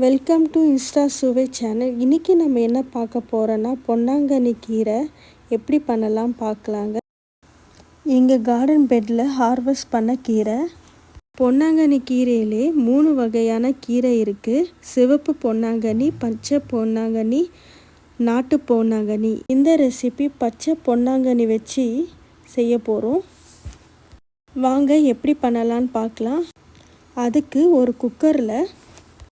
Welcome to insta Suvai channel இன்றைக்கி நம்ம என்ன பார்க்க போகிறோன்னா பொன்னாங்கண்ணி கீரை எப்படி பண்ணலாம் பார்க்கலாங்க. எங்கள் கார்டன் பெட்டில் ஹார்வெஸ்ட் பண்ண கீரை. பொன்னாங்கண்ணி கீரையிலே மூணு வகையான கீரை இருக்குது சிவப்பு பொன்னாங்கண்ணி பச்சை பொன்னாங்கண்ணி நாட்டு பொன்னாங்கண்ணி. இந்த ரெசிபி பச்சை பொன்னாங்கண்ணி வச்சு செய்ய போகிறோம் வாங்க எப்படி பண்ணலான்னு பார்க்கலாம். அதுக்கு ஒரு குக்கரில்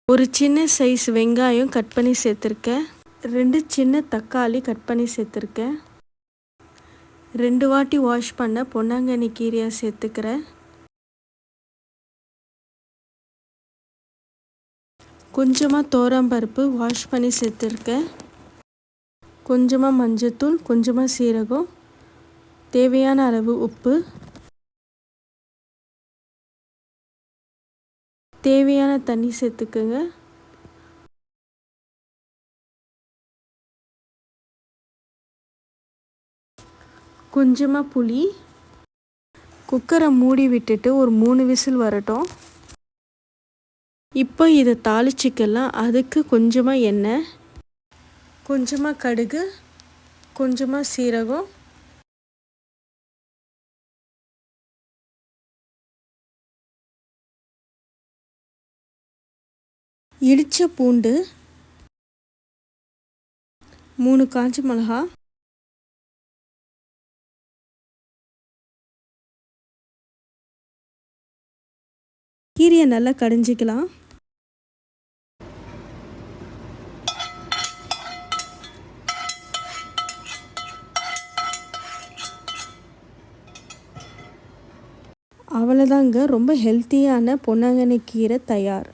ஒரு சின்ன சைஸ் வெங்காயம் கட் பண்ணி சேர்த்துருக்கேன் ரெண்டு சின்ன தக்காளி கட் பண்ணி சேர்த்துருக்கேன் ரெண்டு வாட்டி வாஷ் பண்ண பொன்னாங்கண்ணி கீரையாக சேர்த்துக்கிறேன் கொஞ்சமாக தோரம்பருப்பு வாஷ் பண்ணி சேர்த்துருக்கேன் கொஞ்சமாக மஞ்சத்தூள் கொஞ்சமாக சீரகம் தேவையான அளவு உப்பு. தேவையான தண்ணி சேர்த்துக்குங்க. கொஞ்சமாக புளி. குக்கரை மூடி விட்டுட்டு ஒரு மூணு விசில் வரட்டும். இப்போ இதை தாளிச்சிக்கலாம். அதுக்கு கொஞ்சமாக எண்ணெய். கொஞ்சமாக கடுகு. கொஞ்சமாக சீரகம். இடித்த பூண்டு மூணு காஞ்ச மிளகா கீரையை நல்லா கடைஞ்சிக்கலாம். அவ்வளோதாங்க ரொம்ப ஹெல்த்தியான பொன்னாங்கண்ணி கீரை தயார்.